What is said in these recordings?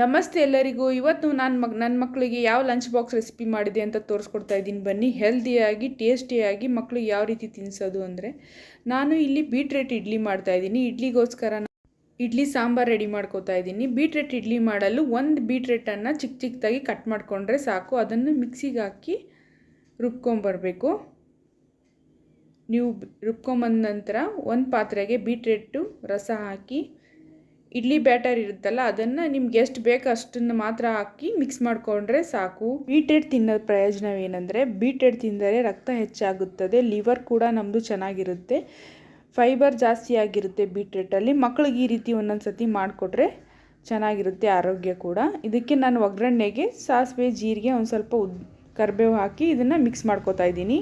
ನಮಸ್ತೆ ಎಲ್ಲರಿಗೂ. ಇವತ್ತು ನಾನು ಮಗ್ ನನ್ನ ಮಕ್ಕಳಿಗೆ ಯಾವ ಲಂಚ್ ಬಾಕ್ಸ್ ರೆಸಿಪಿ ಮಾಡಿದೆ ಅಂತ ತೋರಿಸ್ಕೊಡ್ತಾ ಇದ್ದೀನಿ. ಬನ್ನಿ ಹೆಲ್ದಿಯಾಗಿ ಟೇಸ್ಟಿಯಾಗಿ ಮಕ್ಕಳಿಗೆ ಯಾವ ರೀತಿ ತಿನ್ನಿಸೋದು ಅಂದರೆ, ನಾನು ಇಲ್ಲಿ ಬೀಟ್ರೇಟ್ ಇಡ್ಲಿ ಮಾಡ್ತಾ ಇದ್ದೀನಿ. ಇಡ್ಲಿಗೋಸ್ಕರ ಇಡ್ಲಿ ಸಾಂಬಾರು ರೆಡಿ ಮಾಡ್ಕೋತಾ ಇದ್ದೀನಿ. ಬೀಟ್ರೇಟ್ ಇಡ್ಲಿ ಮಾಡಲು ಒಂದು ಬೀಟ್ರೇಟನ್ನು ಚಿಕ್ಕ ಚಿಕ್ಕದಾಗಿ ಕಟ್ ಮಾಡಿಕೊಂಡ್ರೆ ಸಾಕು. ಅದನ್ನು ಮಿಕ್ಸಿಗೆ ಹಾಕಿ ರುಬ್ಕೊಂಬರಬೇಕು. ನೀವು ರುಬ್ಕೊಂಬಂದ ನಂತರ ಒಂದು ಪಾತ್ರೆಗೆ ಬೀಟ್ರೇಟು ರಸ ಹಾಕಿ ಇಡ್ಲಿ ಬ್ಯಾಟರ್ ಇರುತ್ತಲ್ಲ, ಅದನ್ನು ನಿಮ್ಗೆ ಎಷ್ಟು ಬೇಕು, ಅಷ್ಟನ್ನು ಮಾತ್ರ ಹಾಕಿ ಮಿಕ್ಸ್ ಮಾಡಿಕೊಂಡ್ರೆ ಸಾಕು. ಬೀಟ್ರೇಟ್ ತಿನ್ನೋ ಪ್ರಯೋಜನವೇನೆಂದರೆ ಬೀಟ್ರೇಟ್ ತಿಂದರೆ ರಕ್ತ ಹೆಚ್ಚಾಗುತ್ತದೆ ಲಿವರ್ ಕೂಡ ನಮ್ಮದು ಚೆನ್ನಾಗಿರುತ್ತೆ. ಫೈಬರ್ ಜಾಸ್ತಿ ಆಗಿರುತ್ತೆ ಬೀಟ್ರೇಟಲ್ಲಿ ಮಕ್ಕಳಿಗೆ ಈ ರೀತಿ ಒಂದೊಂದು ಸತಿ ಮಾಡಿಕೊಟ್ರೆ ಚೆನ್ನಾಗಿರುತ್ತೆ ಆರೋಗ್ಯ ಕೂಡ. ಇದಕ್ಕೆ ನಾನು ಒಗ್ಗರಣೆಗೆ ಸಾಸಿವೆ, ಜೀರಿಗೆ ಒಂದು ಸ್ವಲ್ಪ ಉದ್, ಕರಿಬೇವು ಹಾಕಿ ಇದನ್ನು ಮಿಕ್ಸ್ ಮಾಡ್ಕೊತಾ ಇದ್ದೀನಿ.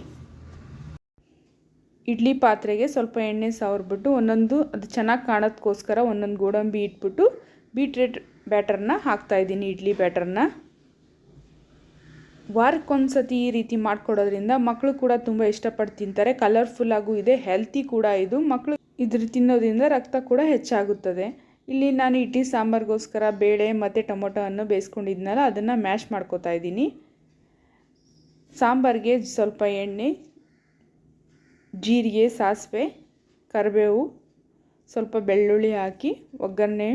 ಇಡ್ಲಿ ಪಾತ್ರೆಗೆ ಸ್ವಲ್ಪ ಎಣ್ಣೆ ಸವರ್ಬಿಟ್ಟು ಒಂದೊಂದು, ಅದು ಚೆನ್ನಾಗಿ ಕಾಣೋದಕ್ಕೋಸ್ಕರ ಒಂದೊಂದು ಗೋಡಂಬಿ ಇಟ್ಬಿಟ್ಟು ಬೀಟ್ರೇಟ್ ಬ್ಯಾಟರ್ನ ಹಾಕ್ತಾಯಿದ್ದೀನಿ ಇಡ್ಲಿ ಬ್ಯಾಟರ್ನ. ವಾರಕ್ಕೊಂದು ಸತಿ ಈ ರೀತಿ ಮಾಡಿಕೊಡೋದ್ರಿಂದ ಮಕ್ಕಳು ಕೂಡ ತುಂಬ ಇಷ್ಟಪಟ್ಟು ತಿಂತಾರೆ ಕಲರ್ಫುಲ್ಲಾಗೂ ಇದೆ, ಹೆಲ್ತಿ ಕೂಡ ಇದು. ಮಕ್ಕಳು ಇದ್ರ ತಿನ್ನೋದ್ರಿಂದ ರಕ್ತ ಕೂಡ ಹೆಚ್ಚಾಗುತ್ತದೆ. ಇಲ್ಲಿ ನಾನು ಇಡ್ಲಿ ಸಾಂಬಾರಿಗೋಸ್ಕರ ಬೇಳೆ ಮತ್ತು ಟೊಮೊಟೊವನ್ನು ಬೇಯಿಸ್ಕೊಂಡಿದ್ನಲ್ಲ, ಅದನ್ನು ಮ್ಯಾಶ್ ಮಾಡ್ಕೋತಾ ಇದ್ದೀನಿ. ಸಾಂಬಾರಿಗೆ ಸ್ವಲ್ಪ ಎಣ್ಣೆ ಜೀರಿಗೆ, ಸಾಸಿವೆ, ಕರಿಬೇವು, ಸ್ವಲ್ಪ ಬೆಳ್ಳುಳ್ಳಿ ಹಾಕಿ, ಒಗ್ಗರಣೆ,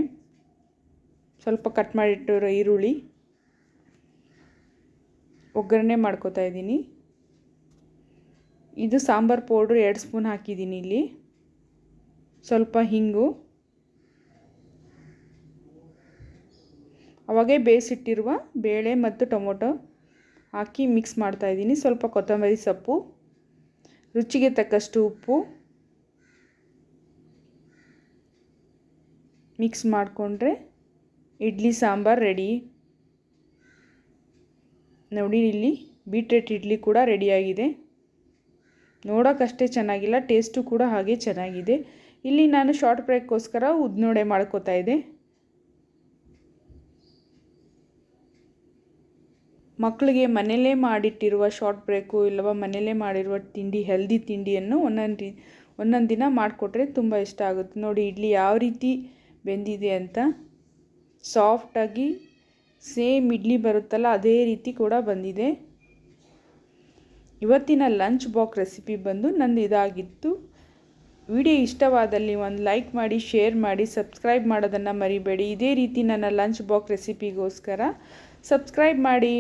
ಸ್ವಲ್ಪ ಕಟ್ ಮಾಡಿಟ್ಟಿರೋ ಈರುಳ್ಳಿ, ಒಗ್ಗರಣೆ ಮಾಡ್ಕೋತಾ ಇದ್ದೀನಿ. ಇದು ಸಾಂಬಾರು ಪೌಡ್ರ್ ಎರಡು ಸ್ಪೂನ್ ಹಾಕಿದ್ದೀನಿ ಇಲ್ಲಿ. ಸ್ವಲ್ಪ ಹಿಂಗು. ಅವಾಗೇ ಬೇಯಿಸಿಟ್ಟಿರುವ ಬೇಳೆ ಮತ್ತು ಟೊಮೊಟೊ ಹಾಕಿ ಮಿಕ್ಸ್ ಮಾಡ್ತಾಯಿದ್ದೀನಿ ಸ್ವಲ್ಪ ಕೊತ್ತಂಬರಿ ಸೊಪ್ಪು. ರುಚಿಗೆ ತಕ್ಕಷ್ಟು ಉಪ್ಪು ಮಿಕ್ಸ್ ಮಾಡಿಕೊಂಡ್ರೆ ಇಡ್ಲಿ ಸಾಂಬಾರು ರೆಡಿ. ನೋಡಿ, ಇಲ್ಲಿ ಬೀಟ್ರೇಟ್ ಇಡ್ಲಿ ಕೂಡ ರೆಡಿಯಾಗಿದೆ. ನೋಡೋಕ್ಕಷ್ಟೇ ಚೆನ್ನಾಗಿಲ್ಲ, ಟೇಸ್ಟು ಕೂಡ ಹಾಗೆ ಚೆನ್ನಾಗಿದೆ. ಇಲ್ಲಿ ನಾನು ಶಾರ್ಟ್ ಬ್ರೇಕ್ಗೋಸ್ಕರ ಉದ್ನೋಡೆ ಮಾಡ್ಕೋತಾ ಇದ್ದೆ. ಮಕ್ಕಳಿಗೆ ಮನೆಯಲ್ಲೇ ಮಾಡಿಟ್ಟಿರುವ ಶಾರ್ಟ್ ಬ್ರೇಕು ಇಲ್ಲವ ಮನೆಯಲ್ಲೇ ಮಾಡಿರುವ ತಿಂಡಿ ಹೆಲ್ದಿ ತಿಂಡಿಯನ್ನು ಒಂದೊಂದು ರೀ ಒಂದೊಂದು ದಿನ ಮಾಡಿಕೊಟ್ರೆ ತುಂಬ ಇಷ್ಟ ಆಗುತ್ತೆ. ನೋಡಿ, ಇಡ್ಲಿ ಯಾವ ರೀತಿ ಬೆಂದಿದೆ ಅಂತ ಸಾಫ್ಟಾಗಿ ಸೇಮ್ ಇಡ್ಲಿ ಬರುತ್ತಲ್ಲ, ಅದೇ ರೀತಿ ಕೂಡ ಬಂದಿದೆ. ಇವತ್ತಿನ ಲಂಚ್ ಬಾಕ್ಸ್ ರೆಸಿಪಿ ಬಂದು ನಂದು ಇದಾಗಿತ್ತು. ವಿಡಿಯೋ ಇಷ್ಟವಾದಲ್ಲಿ ಒಂದು ಲೈಕ್ ಮಾಡಿ ಶೇರ್ ಮಾಡಿ ಸಬ್ಸ್ಕ್ರೈಬ್ ಮಾಡೋದನ್ನು ಮರಿಬೇಡಿ. ಇದೇ ರೀತಿ ನನ್ನ ಲಂಚ್ ಬಾಕ್ಸ್ ರೆಸಿಪಿಗೋಸ್ಕರ ಸಬ್ಸ್ಕ್ರೈಬ್ ಮಾಡಿ.